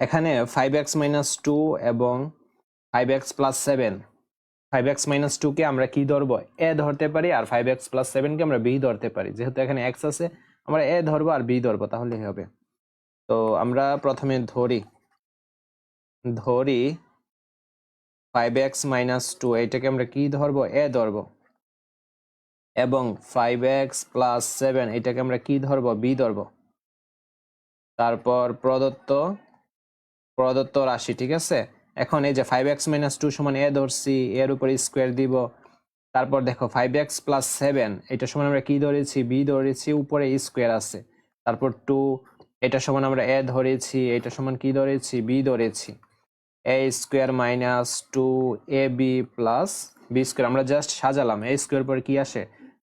এখানে five X minus two এবং five X plus seven five X minus টুকে আমরা কি ধরবো? এ ধরতে পারি আর ফাইভ এক্স প্লাস সেভেনকে আমরা বি ধরতে পারি। যেহেতু এখানে এক্স আছে, আমরা এ ধরবো আর বি ধরবো, তাহলে হবে? তো আমরা প্রথমে ধরি ধরি ফাইভ এক্স মাইনাস টু এইটাকে আমরা কি ধরবো? এ ধরবো। এবং ফাইভ এক্স প্লাস সেভেন এটাকে আমরা কি ধরবো? বি ধরবো। তারপর প্রদত্ত প্রদত্ত রাশি, ঠিক আছে? এখন এই যে ফাইভ এক্স মাইনাস টু সমান এ ধরছি এর উপরে স্কোয়ার দিব। তারপর দেখো ফাইভ এক্স প্লাস সেভেন এটা সমান আমরা কি ধরেছি? বি ধরেছি, উপরে স্কোয়ার আছে। তারপর টু এটা সমান আমরা এ ধরেছি, এটা সমান কি ধরেছি? বি ধরেছি। A square minus two A B plus B square আমরা জাস্ট সাজালাম। এ স্কোয়ার পরে কি আসে?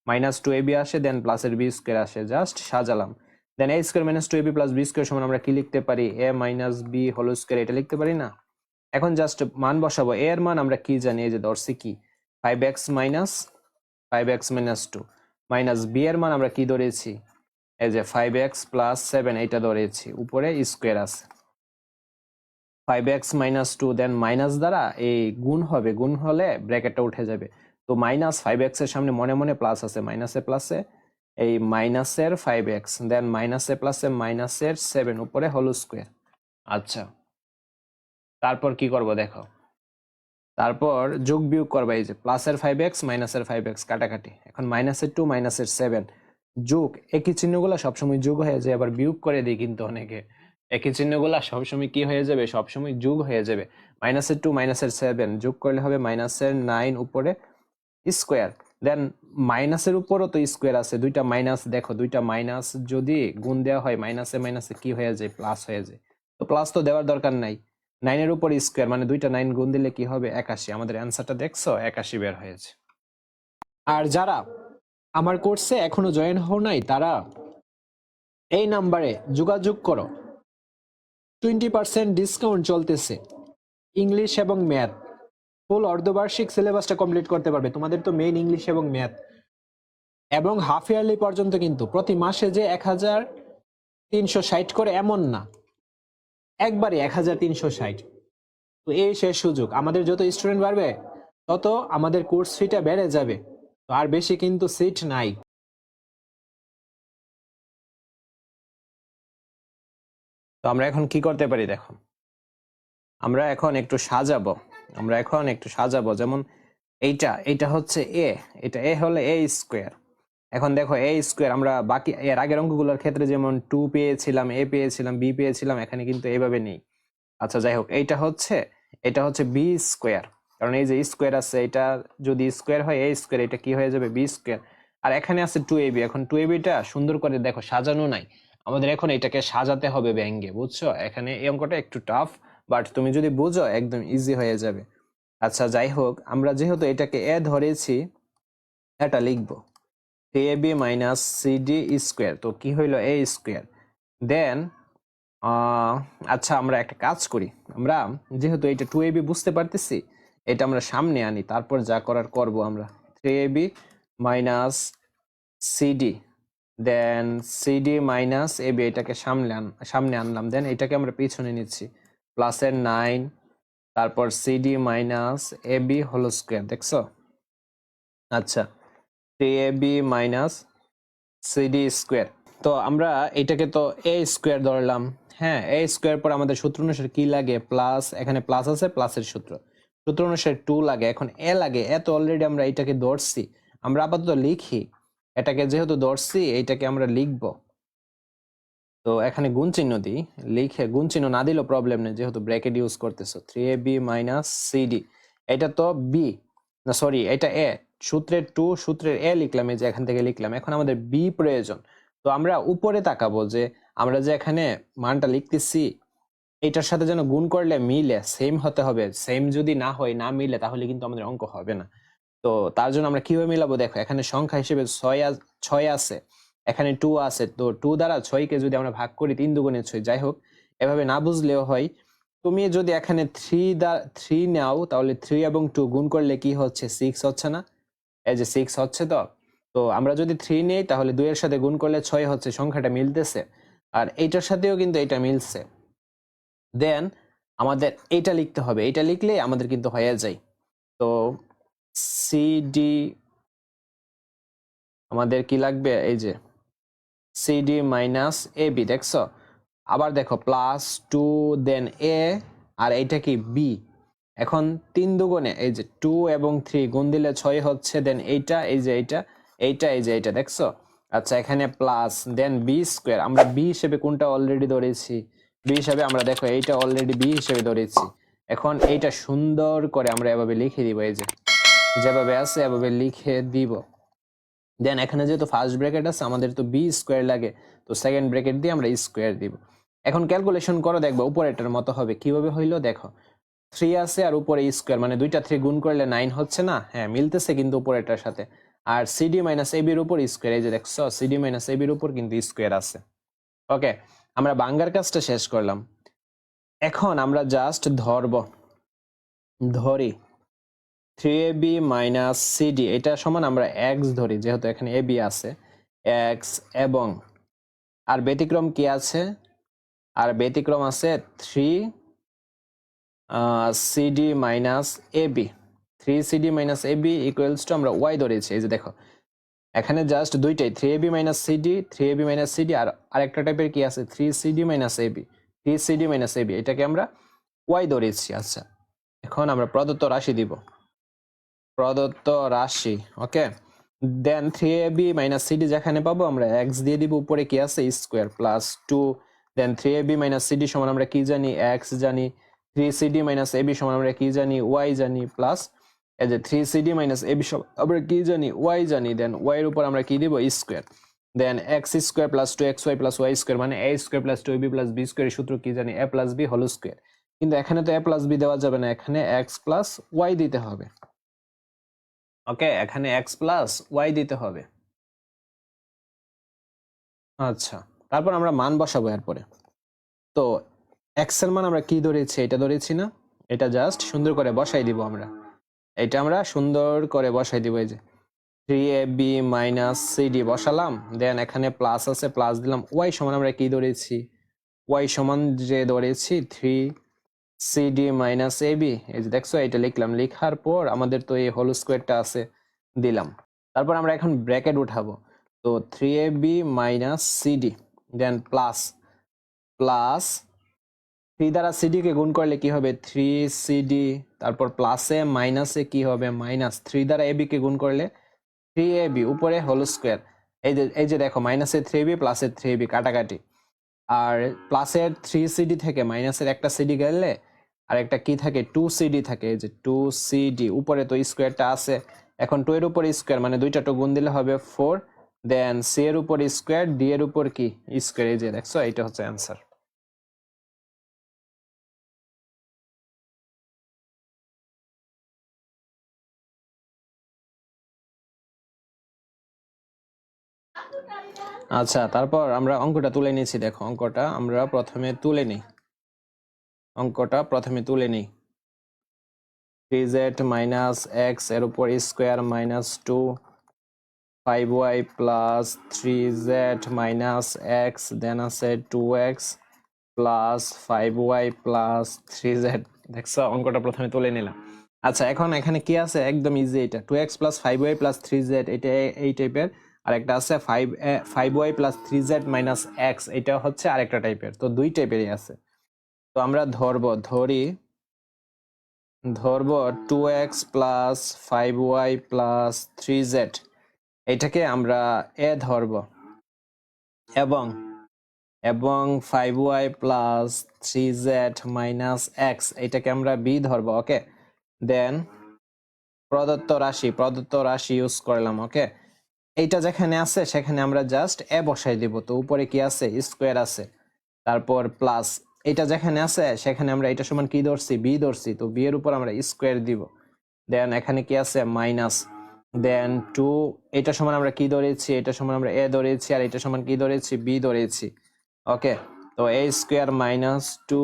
মাইনাস টু এ বি আসে দেন প্লাসের বি স্কোয়ার আসে। Just সাজালাম। Then A square minus two A B plus B square সমান আমরা কি লিখতে পারি? A minus B whole square এটা লিখতে পারি না? এখন জাস্ট মান বসাবো। এ এর মান আমরা কি জানি? এই যে ধরছি কি? Five X minus five X minus two minus B এর মান আমরা কি ধরেছি? এই যে ফাইভ এক্স প্লাস সেভেন এইটা ধরেছি। উপরে স্কোয়ার আছে। Five X minus two then minus দ্বারা এই গুণ হবে। গুণ হলে ব্র্যাকেটটা উঠে যাবে। তো মাইনাস ফাইভ এক্সের সামনে মনে মনে প্লাস আছে। মাইনাসে প্লাসে এই মাইনাসের ফাইভ এক্স দেন মাইনাসে প্লাসে মাইনাসের সেভেন উপরে হোল স্কোয়ার আচ্ছা। তারপর কি করব দেখো? তারপর যোগ বিয়োগ করবা, এই যে প্লাসের ফাইভ এক্স মাইনাসের ফাইভ এক্স কাটাকাটি। এখন মাইনাসের টু মাইনাসের সেভেন যোগ, একই চিহ্নগুলো সবসময় যোগ হয়ে যায়, আবার বিয়োগ করে দিই কিন্তু অনেকে। একই চিহ্নগুলো সবসময় কি হয়ে যাবে? সবসময় যোগ হয়ে যাবে। মাইনাসের টু মাইনাসের সেভেন যোগ করলে হবে মাইনাসের নাইন উপরে স্কোয়ার দেন মাইনাসের উপরও তো স্কোয়ার আছে। দুইটা মাইনাস দেখো, দুইটা মাইনাস যদি গুণ দেওয়া হয় মাইনাসে মাইনাসে কি হয়ে যায়? প্লাস হয়ে যায়। তো প্লাস তো দেওয়ার দরকার নাই। নাইনের উপর স্কোয়ার মানে দুইটা নাইন গুণ দিলে কি হবে? একাশি। আমাদের অ্যান্সারটা দেখছ? একাশি বের হয়েছে। আর যারা আমার কোর্সে এখনও জয়েন হও নাই, তারা এই নাম্বারে যোগাযোগ করো। টোয়েন্টি পার্সেন্ট ডিসকাউন্ট চলতেছে। ইংলিশ এবং ম্যাথ ফুল অর্ধবার্ষিক সিলেবাসটা কমপ্লিট করতে পারবে। তোমাদের তো মেইন ইংলিশ এবং ম্যাথ এবং হাফ ইয়ারলি পর্যন্ত কিন্তু প্রতি মাসে যে এক হাজার তিনশো ষাট করে এমন না। একবারে এক হাজার তিনশো ষাট। তো এই শেষ সুযোগ। আমাদের যত স্টুডেন্ট বাড়বে, তত আমাদের কোর্স ফিটা বেড়ে যাবে। তো আর বেশি কিন্তু সিট নাই। তো আমরা এখন কি করতে পারি দেখো? আমরা এখন একটু সাজাবো। আমরা এখন একটু সাজাবো। যেমন এইটা এইটা হচ্ছে এ এটা এ হলে এ স্কোয়ার এখন দেখো এ স্কোয়ার আমরা বাকি, এর আগের অঙ্কগুলোর ক্ষেত্রে যেমন টু পেয়েছিলাম এ পেয়েছিলাম বি পেয়েছিলাম, এখানে কিন্তু এইভাবে নেই। আচ্ছা যাই হোক, এইটা হচ্ছে, এটা হচ্ছে বি স্কোয়ার কারণ এই যে স্কোয়ার আছে এটা যদি স্কোয়ার হয় এ স্কোয়ার এটা কি হয়ে যাবে? বি স্কোয়ার আর এখানে আছে টু এবি এখন টু এবিটা সুন্দর করে দেখো, সাজানো নাই। আমাদের এখন এটাকে সাজাতে হবে ব্যাঙ্গে, বুঝছ? এখানে এই অঙ্কটা একটু টাফ বাট তুমি যদি বুঝো, একদম ইজি হয়ে যাবে। আচ্ছা যাই হোক, আমরা যেহেতু এটাকে এ ধরেছি, এটা লিখব। A B minus CD square তো কি হইল এ স্কোয়ার দেন আচ্ছা আমরা একটা কাজ করি। আমরা যেহেতু এটা টু এ বি বুঝতে পারতেছি, এটা আমরা সামনে আনি, তারপর যা করার করব আমরা। Three A B minus CD then CD minus A B এটাকে সামনে আন, সামনে আনলাম। দেন এটাকে আমরা পিছনে নিচ্ছি। প্লাসের নাইন তারপর CD minus A B whole square দেখছ? আচ্ছা three A B minus CD square তো আমরা এটাকে তো এ স্কোয়ার ধরলাম। হ্যাঁ এ স্কোয়ার পর আমাদের সূত্র অনুসারে কি লাগে? প্লাস এখানে প্লাস আছে প্লাসের সূত্র। সূত্র অনুসারে টু লাগে, এখন এ লাগে। এ তো অলরেডি আমরা এটাকে ধরছি। আমরা আপাতত লিখি। এটাকে যেহেতু ধরছি এইটাকে আমরা লিখব। তো এখানে গুণ চিহ্ন দিই। লিখে গুণ চিহ্ন না দিলেও প্রবলেম নেই, যেহেতু ব্র্যাকেট ইউজ করতেছো। Three A B minus CD এটা তো বি না সরি এটা এ সূত্রের টু সূত্রের এ লিখলাম, এই যে এখান থেকে লিখলাম। এখন আমাদের বি প্রয়োজন। তো আমরা উপরে তাকাবো যে আমরা যে এখানে মানটা লিখতেছি, এটার সাথে যেন গুণ করলে মিলে সেম হতে হবে। সেম যদি না হয়, না মিলে, তাহলে কিন্তু আমাদের অঙ্ক হবে না। তো তার জন্য আমরা কীভাবে মিলাবো? দেখো, এখানে সংখ্যা হিসেবে ছয় ছয় আছে। এখানে টু আছে, তো টু দ্বারা ছয়কে যদি আমরা ভাগ করি, তিন দুগুণে ছয়, যাই হোক, এভাবে না বুঝলেও হয়। তুমি যদি এখানে থ্রি দা থ্রি নাও, তাহলে থ্রি এবং টু গুণ করলে কি হচ্ছে? সিক্স হচ্ছে না। এই যে সিক্স হচ্ছে তো তো আমরা যদি থ্রি নেই, তাহলে দুইয়ের সাথে গুণ করলে ছয় হচ্ছে, সংখ্যাটা মিলতেছে। আর এইটার সাথেও কিন্তু এটা মিলছে। দেন আমাদের এইটা লিখতে হবে। এইটা লিখলে আমাদের কিন্তু হয়ে যায়। তো সিডি আমাদের কি লাগবে? এই যে সিডি মাইনাস এ বি দেখছ? আবার দেখো প্লাস টু দেন এ আর এইটা কি বি এখন তিন দুগুণে, এই যে টু এবং থ্রি গুণ দিলে ছয় হচ্ছে দেন এইটা, এই যে এইটা এইটা, এই যে এইটা, দেখছ? আচ্ছা এখানে প্লাস দেন বি স্কোয়ার আমরা বি হিসেবে কোনটা অলরেডি ধরেছি? বি হিসেবে আমরা দেখো, এইটা অলরেডি বি হিসেবে ধরেছি। এখন এইটা সুন্দর করে আমরা এভাবে লিখে দিব, এই যে, যেভাবে আছে এভাবে লিখে দিব। দেন এখানে যেহেতু ফার্স্ট ব্র্যাকেট আছে, আমাদের তো বি স্কোয়ার লাগে, তো সেকেন্ড ব্র্যাকেট দিয়ে আমরা স্কোয়ার দিব। এখন ক্যালকুলেশন করো, দেখব উপরেটার মতো হবে। কীভাবে হইল, দেখো থ্রি আছে আর উপরে স্কোয়ার মানে দুইটা থ্রি গুণ করলে নাইন হচ্ছে না? হ্যাঁ মিলতেছে কিন্তু উপরেটার সাথে। আর সিডি মাইনাস এবির উপর স্কোয়ার এই যে দেখছ সিডি মাইনাস এবির উপর কিন্তু স্কোয়ার আছে। ওকে আমরা বাঙ্গার কাজটা শেষ করলাম। এখন আমরা জাস্ট ধরব, ধরি। Three A B minus CD এটা সমান আমরা এক্স ধরি, যেহেতু এখানে এ বি আছে। এক্স এবং আর ব্যতিক্রম কি আছে? আর ব্যতিক্রম আছে three CD minus A B three CD minus A B equals to আমরা ওয়াই ধরেছি, এই যে দেখো। এখানে জাস্ট দুইটাই three A B minus CD three A B minus CD আর আরেকটা টাইপের কি আছে? Three CD minus A B three CD minus A B এটাকে আমরা ওয়াই ধরেছি আচ্ছা। এখন আমরা প্রদত্ত রাশি দিব। প্রদত্ত রাশি, okay? Then three A B minus CD যেখানে পাবো, আমরা এক্স দিয়ে দিব, উপরে কি আছে? Square plus two then three A B minus CD সমান আমরা কি জানি? এক্স জানি। Three CD minus A B সমান আমরা কি জানি? ওয়াই জানি প্লাস এই যে three CD minus A B সমান আমরা কি জানি? ওয়াই জানি। দেন ওয়াই এর উপর আমরা কি দিব? Square then X square plus two X Y plus Y square মানে A square plus two B plus B square সূত্র কি জানি? A plus B whole square কিন্তু এখানে তো এ প্লাস বি দেওয়া যাবে না। এখানে এক্স প্লাস ওয়াই দিতে হবে। ওকে, এখানে এক্স প্লাস ওয়াই দিতে হবে। আচ্ছা তারপর আমরা মান বসাবো এরপরে। তো এক্সের মান আমরা কি ধরেছি? এটা ধরেছি না? এটা জাস্ট সুন্দর করে বসাই দিব আমরা। এটা আমরা সুন্দর করে বসাই দিব, এই যে। Three A B minus CD বসালাম দেন এখানে প্লাস আছে প্লাস দিলাম ওয়াই সমান আমরা কি ধরেছি? ওয়াই সমান যে ধরেছি three CD minus A B এই যে দেখছ, এটা লিখলাম। লেখার পর আমাদের তো এই হোল স্কোয়ারটা আছে, দিলাম। তারপর আমরা এখন ব্র্যাকেট উঠাবো। তো three A B minus CD then plus plus three দ্বারা সিডি কে গুণ করলে কি হবে? থ্রি সিডি তারপর প্লাসে মাইনাসে কি হবে? মাইনাস থ্রি দ্বারা এ বি কে গুণ করলে থ্রি এ বি উপরে হোল স্কোয়ার এই যে এই যে দেখো মাইনাসের থ্রি বি প্লাসের থ্রি বি কাটাকাটি। আর প্লাসের থ্রি সিডি থেকে মাইনাসের একটা সিডি গেলে আর একটা কি থাকে? টু সিডি থাকে, যে টু সিডি উপরে তো স্কোয়ারটা আছে। এখন টু এর উপর স্কোয়ার মানে দুইটা টু গুণ দিলে হবে ফোর দেন সি এর উপর স্কোয়ার ডি এর উপর কি? স্কোয়ার এই যে দেখছ এটা হচ্ছে অ্যান্সার আচ্ছা তারপর আমরা অঙ্কটা তুলে নিয়েছি। দেখো, অঙ্কটা আমরা প্রথমে তুলে নিই। অঙ্কটা প্রথমে তুলে নিই। থ্রি জেড মাইনাস এক্সের উপর square minus two five Y plus three Z minus X then আছে two X plus five Y plus three Z দেখছ? অঙ্কটা প্রথমে তুলে নিলাম। আচ্ছা এখন এখানে কি আছে? একদম ইজি এটা। Two X plus five Y plus three Z এটা এই টাইপের আর একটা আছে five five Y plus three Z minus X এটা হচ্ছে আরেকটা টাইপের তো দুই টাইপেরই আছে। তো আমরা ধরব, ধরি, ধরব two X plus five Y plus three Z এটাকে আমরা এ ধরব এবং এবং five Y plus three Z minus X এটাকে আমরা বি ধরব ওকে দেন প্রদত্ত রাশি প্রদত্ত রাশি ইউজ করলাম ওকে এইটা যেখানে আছে সেখানে আমরা জাস্ট এ বসাই দিব, তো উপরে কি আছে? স্কোয়ার আছে। তারপর প্লাস এটা যেখানে আছে, সেখানে আমরা এটা সমান কি ধরছি? বি ধরছি। তো বি এর উপর আমরা স্কোয়ার দিব। দেন এখানে কি আছে? মাইনাস দেন টু এটা সমান আমরা কি ধরেছি? এটা সমান আমরা এ ধরেছি। আর এটা সমান কি ধরেছি? বি ধরেছি। ওকে তো A square minus two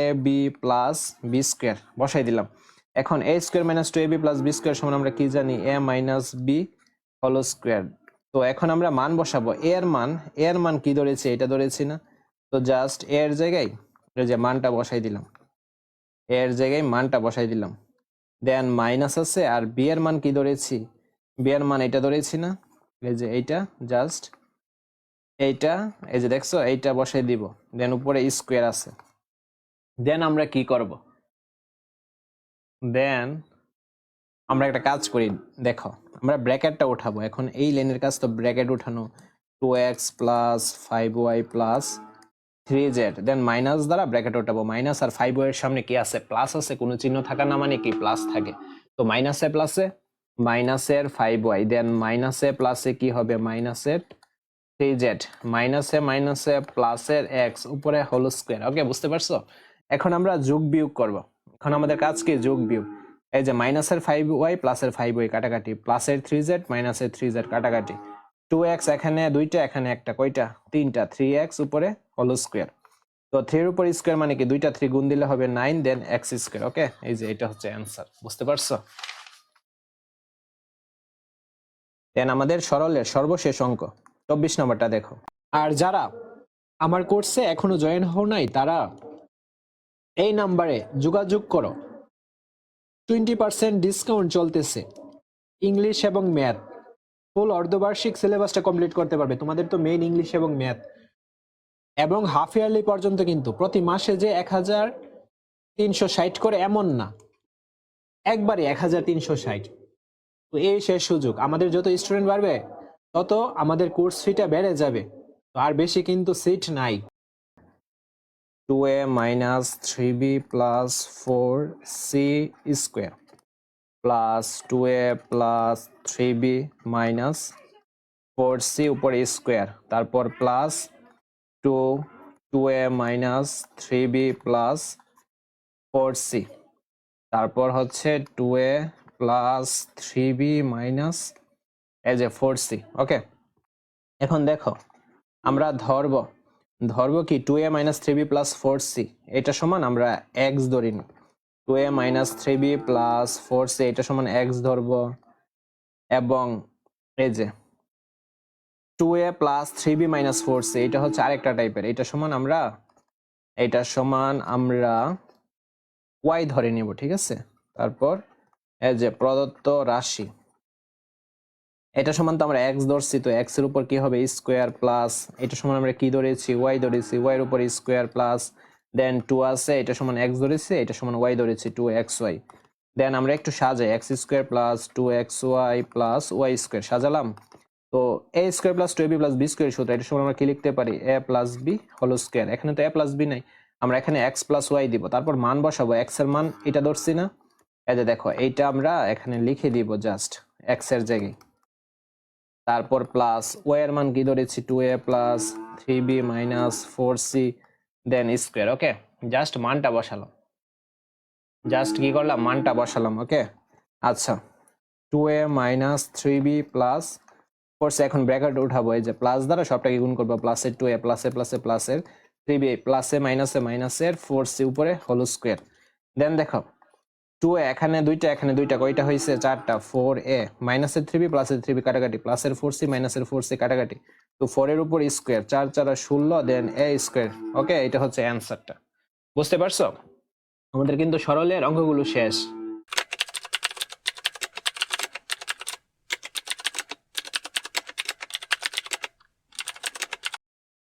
A B plus B square বসাই দিলাম। এখন A square minus two A B plus B square সমান আমরা কি জানি? A minus B whole square তো এখন আমরা মান বসাবো। এর মান এর মান কি ধরেছি? এটা ধরেছি না। তো জাস্ট এর জায়গায় যে মানটা বসাই দিলাম। এর জায়গায় মানটা বসাই দিলাম। দেন মাইনাস আছে আর বি এর মান কি ধরেছি? বি এর মান এটা ধরেছি না। এই যে এইটা জাস্ট এইটা, এই যে দেখছ, এইটা বসাই দিব। দেন উপরে স্কোয়ার আছে। দেন আমরা কি করব? দেন আমরা একটা কাজ করি, দেখো, আমরা ব্র্যাকেটটা উঠাবো। এখন এই লাইনের কাজ তো ব্র্যাকেট উঠানো। Two X plus five Y plus three Z then minus দ্বারা ব্র্যাকেট উঠাবো মাইনাস আর ফাইভ ওয়াই এর সামনে কি আছে? প্লাস আছে, কোনো চিহ্ন থাকা না মানে কি? প্লাস থাকে। তো মাইনাসে প্লাসে মাইনাসের ফাইভ ওয়াই দেন মাইনাসে প্লাসে কি হবে? মাইনাসের থ্রি জেড মাইনাসে মাইনাসে প্লাসের এক্স উপরে হোল স্কোয়ার ওকে বুঝতে পারছ? এখন আমরা যোগ বিয়োগ করব। এখন আমাদের কাজ কি? যোগ বিয়োগ। এই যে মাইনাসের ফাইভ ওয়াই প্লাসের ফাইভ ওয়াই কাটাকাটি। প্লাসের থ্রি জেড মাইনাসের থ্রি জেড কাটাকাটি। টু এক্স এখানে, দুইটা এখানে, একটা, কয়টা? তিনটা থ্রি এক্স উপরে হোল স্কোয়ার তো থ্রির উপর স্কোয়ার মানে কি? দুইটা থ্রি গুণ দিলে হবে nine then X square okay এই যে এটা হচ্ছে অ্যান্সার বুঝতে পারছ? দেন আমাদের সরলের সর্বশেষ অঙ্ক, চব্বিশ নম্বরটা দেখো। আর যারা আমার কোর্সে এখনও জয়েন হও নাই, তারা এই নাম্বারে যোগাযোগ করো। টোয়েন্টি পার্সেন্ট ডিসকাউন্ট চলতেছে ইংলিশ এবং ম্যাথ ফুল অর্ধবার্ষিক সিলেবাসটা কমপ্লিট করতে পারবে। তোমাদের তো মেইন ইংলিশ এবং ম্যাথ এবং হাফ ইয়ারলি পর্যন্ত কিন্তু প্রতি মাসে যে এক হাজার তিনশো ষাট করে এমন না। একবারে এক হাজার তিনশো ষাট। তো এই শেষ সুযোগ। আমাদের যত স্টুডেন্ট বাড়বে, তত আমাদের কোর্স ফিটা বেড়ে যাবে। তো আর বেশি কিন্তু সিট নাই। Two A minus three B plus four C square plus two A plus three B minus four C উপরে স্কোয়ার তারপর plus two two A minus three B plus four C তারপর হচ্ছে two A plus three B minus as A four C okay এখন দেখো, আমরা ধরব ধরব কি two A minus three B plus four C এটা সমান আমরা এক্স ধরি নি। Two A minus three b plus four c, এটা সমান এক্স ধরব। এবং এই যে two a plus three b minus four c, এটা হচ্ছে আরেকটা টাইপের। এটা সমান আমরা, এটা সমান আমরা ওয়াই ধরে নিব, ঠিক আছে? তারপর এই যে প্রদত্ত রাশি, এটা সমান তো আমরা এক্স ধরছি, তো এক্সের উপর কি হবে? স্কোয়ার প্লাস, এটা সমান আমরা কি ধরেছি? ওয়াই ধরেছি, ওয়াই এর উপর স্কোয়ার প্লাস দেন টু আছে এটা সমান এক্স ধরেছি, এটা সমান ওয়াই ধরেছি টু এক্স ওয়াই দেন আমরা একটু সাজাই x square plus two x y plus y square সাজালাম। তো a square plus two b plus b square সূত্র, এটা সমান আমরা কি লিখতে পারি? A plus b whole square এখানে তো এ প্লাস বি নাই, আমরা এখানে এক্স প্লাস ওয়াই দিব, তারপর মান বসাবো এক্সের মান এটা ধরছি না। এই যে দেখো, এইটা আমরা এখানে লিখে দিব জাস্ট এক্সের জায়গায়। তারপর প্লাস ওয়াই এর মান কি ধরেছি? Two a plus three b minus four c then square okay just মানটা বসালাম। জাস্ট কি করলাম? মানটা বসালাম ওকে আচ্ছা। Two a minus three b plus four c এখন ব্র্যাকেট উঠাবো, এই যে প্লাস দ্বারা সবটাকে গুণ করব প্লাসের টু এ প্লাসে প্লাসে প্লাসের থ্রি বি প্লাসে মাইনাসে মাইনাসের ফোর সি উপরে হলো স্কোয়ার দেন দেখো টু এখানে দুইটা এখানে দুইটা, কয়টা হয়েছে চারটা ফোর এ মাইনাসের থ্রি বি প্লাসের থ্রি বি কাটাকাটি প্লাসের ফোর সি মাইনাসের ফোর সি কাটাকাটি। তো ফোর এর উপর স্কোয়ার চার চার ষোলো দেন এ স্কোয়ার ওকে এটা হচ্ছে অ্যান্সারটা বুঝতে পারছ? আমাদের কিন্তু সরলের অঙ্কগুলো শেষ।